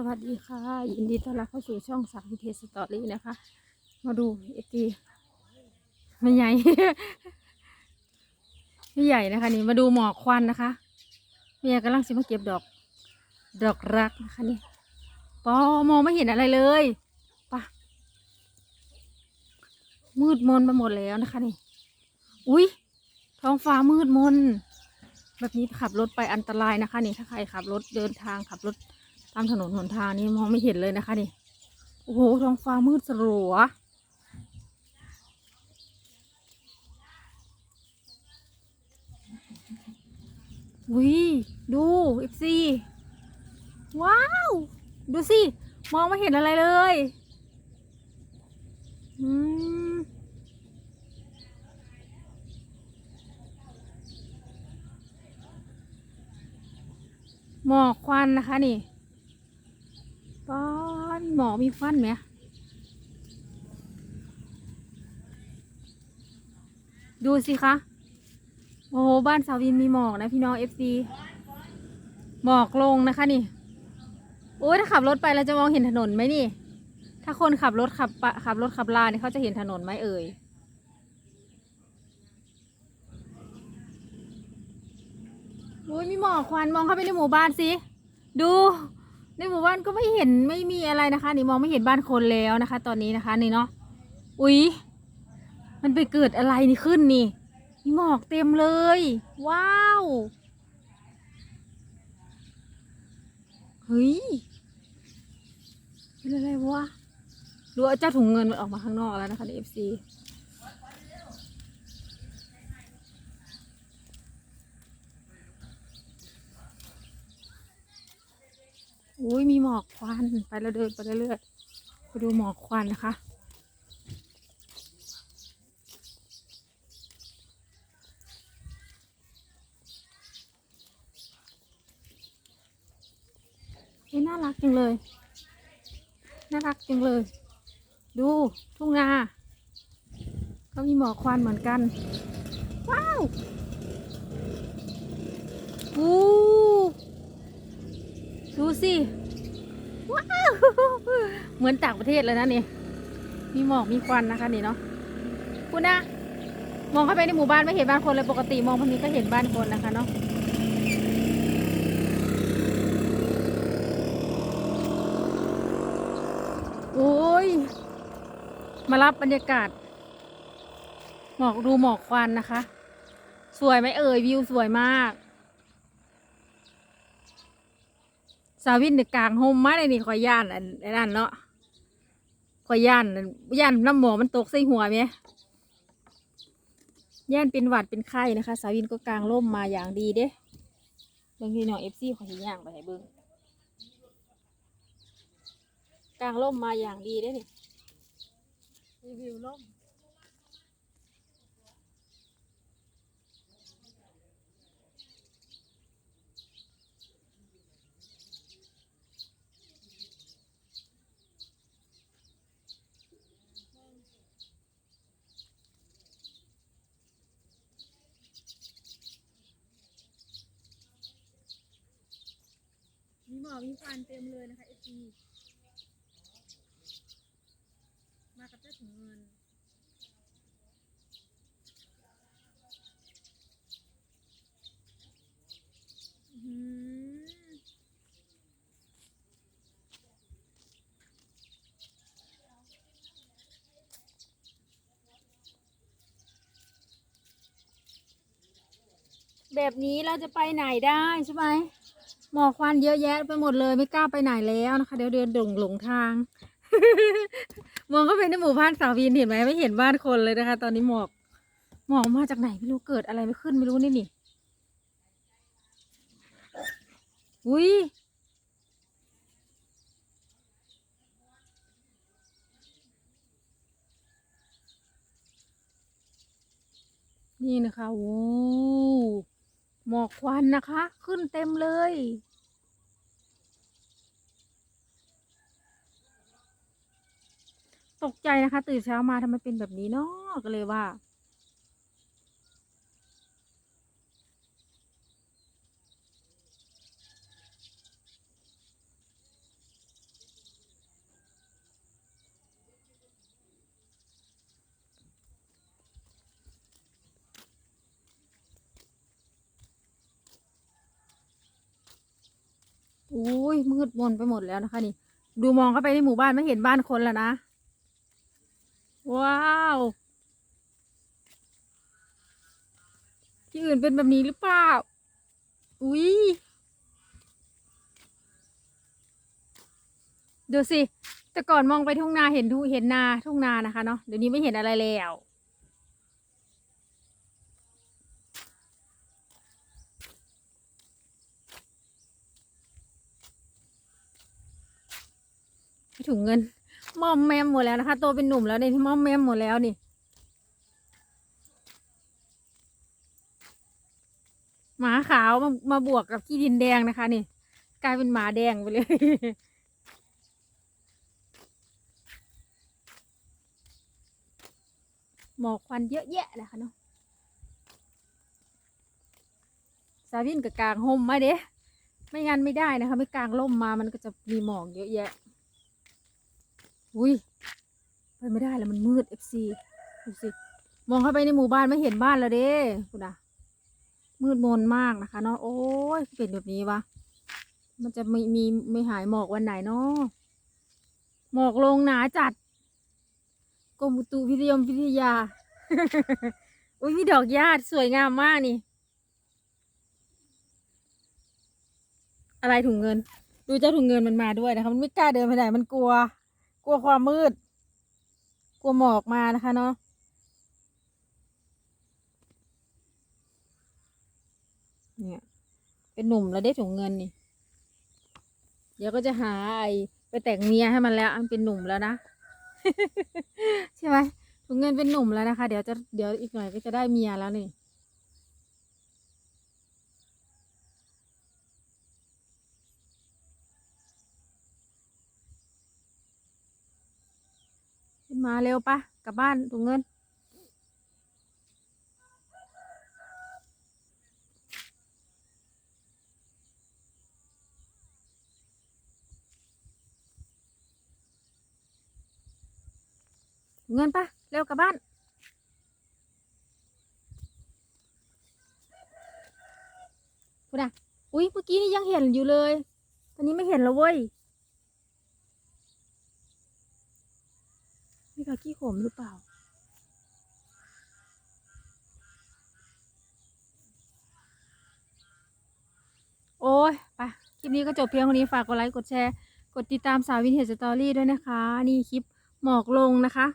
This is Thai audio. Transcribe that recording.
สวัสดีค่ะ ยินดีต้อนรับเข้าสู่ช่องสาววิเทสตอรี่นะคะ มาดูเอกีไม่ใหญ่ ไม่ใหญ่นะคะนี่มาดูหมอกควันนะคะเมียกำลังสิมาเก็บดอก ดอกรักนะคะนี่ปอมองไม่เห็นอะไรเลยปะมืดมนไปหมดแล้วนะคะนี่ อุ้ยท้องฟ้ามืดมน แบบนี้ขับรถไปอันตรายนะคะ นี่ถ้าใครขับรถเดินทางขับรถ ตามถนนหนทางนี่มองไม่เห็นเลยนะคะนี่โอ้โหท้องฟ้ามืดสลัววิดูเอฟซีว้าว ดูสิ มองไม่เห็นอะไรเลยอืมหมอกควันนะคะนี่ ป้อนหมอมีฟันไหมดูสิคะ โอ้โห บ้านสาวินมีหมอกนะพี่น้องเอฟซีหมอกลงนะคะนี่ โอ้ยถ้าขับรถไปเราจะมองเห็นถนนไหมนี่ ถ้าคนขับรถขับปขับรถขับลาเนี่ยเขาจะเห็นถนนไหมเอ่ย โอ้ยมีหมอกควันมองเข้าไปในหมู่บ้านสิ ดู ในหมู่บ้านก็ไม่เห็นไม่มีอะไรนะคะนี่มองไม่เห็นบ้านคนแล้วนะคะ ตอนนี้นะคะนี่เนาะอุ๊ยมันไปเกิดอะไรนี่ขึ้นนี่มีหมอกเต็มเลย ว้าวเฮ้ยเป็นอะไรวะดูเอาเจ้าถุงเงินมันออกมาข้างนอกแล้วนะคะในเอฟซี อุ้ยมีหมอกควันไปแล้วเดินไปเรื่อยๆไปดูหมอกควันนะคะเฮ้ยน่ารักจังเลย น่ารักจังเลย ดูทุ่งนาก็มีหมอกควันเหมือนกัน ว้าวอู้ ดูสิ ว้าว เหมือนต่างประเทศเลยนะนี่ มีหมอกมีควันนะคะนี่เนาะคุณนะ มองเข้าไปในหมู่บ้านไม่เห็นบ้านคนเลยปกติมองทางนี้ก็เห็นบ้านคนนะคะเนาะโอ้ย มารับบรรยากาศ หมอกดูหมอกควันนะคะ สวยไหมเอ่ยวิวสวยมาก สาวินเดกลางโฮมมาในนี่ขอยย่านอันอันนั้นเนาะขอยย่านย่านน้ำหมอมันตกใส่หัวไหมย่านเป็นหวัดเป็นไข้นะคะ สาวินก็กลางร่มมาอย่างดีเด้เบิ่งพี่น้องเอฟซีขอยย่างไปให้เบิ่งกลางร่มมาอย่างดีได้นี่รีวิวร่ม มีควันเต็มเลยนะคะเอฟีมากับเจ้าถุงเงินแบบนี้เราจะไปไหนได้ใช่ไหม หมอกควันเยอะแยะไปหมดเลยไม่กล้าไปไหนแล้วนะคะ เดี๋ยวเดินหลงหลงทาง มองเข้าไปในหมู่บ้านสาววินเห็นไหมไม่เห็นบ้านคนเลยนะคะ ตอนนี้หมอกหมอกมาจากไหนไม่รู้เกิดอะไรไม่ขึ้นไม่รู้นี่นี่อุ้ยนี่นะคะโอ้หมอกควันนะคะ ขึ้นเต็มเลย ตกใจนะคะ ตื่นเช้ามาทำไมเป็นแบบนี้เนาะก็เลยว่า อุ้ยมืดมนไปหมดแล้วนะคะนี่ ดูมองเข้าไปในหมู่บ้านไม่เห็นบ้านคนแล้วนะ ว้าวที่อื่นเป็นแบบนี้หรือเปล่า อุ้ยดูสิ แต่ก่อนมองไปทุ่งนาเห็นทุ่งเห็นนาทุ่งนานะคะเนาะ เดี๋ยวนี้ไม่เห็นอะไรแล้ว ถุงเงิน มอมแมมหมดแล้วนะคะโตเป็นหนุ่มแล้วนี่ที่มอมแมมหมดแล้วนี่หมาขาวมามาบวกกับขี้ดินแดงนะคะ นี่ กลายเป็นหมาแดงไปเลยหมอกควันเยอะแยะเลยค่ะเนาะสาวินกับกลางห่มมาเด้ไม่งั้นไม่ได้นะคะ ไม่กลางร่มมามันก็จะมีหมอกเยอะแยะ อุ้ยไปไม่ได้แล้วมันมืดเอฟซีดูสิมองเข้าไปในหมู่บ้านไม่เห็นบ้านแล้วเด้คุณอะมืดมนมากนะคะเนาะโอ้ยเป็นแบบนี้วะมันจะไมีมีไม่หายหมอกวันไหนเนาะหมอกลงหนาจัดกรมอุตุพิทยมพิทยาอุ้ยมีดอกหญ้าสวยงามมากนี่ อะไรถุงเงิน ดูเจ้าถุงเงินมันมาด้วยนะคะมันไม่กล้าเดินไปไหนมันกลัว กลัวความมืด กลัวหมอกมานะคะเนาะเนี่ย เป็นหนุ่มแล้วได้ถุงเงินนี่ เดี๋ยวก็จะหาไอไปแต่งเมียให้มันแล้ว อันเป็นหนุ่มแล้วนะ ใช่ไหมถุงเงินเป็นหนุ่มแล้วนะคะ เดี๋ยวจะเดี๋ยวอีกหน่อยก็จะได้เมียแล้วนี่ มาเร็วปะกลับบ้านถุงเงิน เงินปะเร็วกลับบ้านพูดอะอุ๊ยเมื่อกี้นี่ยังเห็นอยู่เลย ตอนนี้ไม่เห็นแล้วเว้ย นี่ค่ะขี้ขมหรือเปล่า โอ้ยไปคลิปนี้ก็จบเพียงเท่านี้ฝากกดไลค์กดแชร์ กดติดตามสาววินเทจสตอรี่ด้วยนะคะ นี่คลิปหมอกลงนะคะ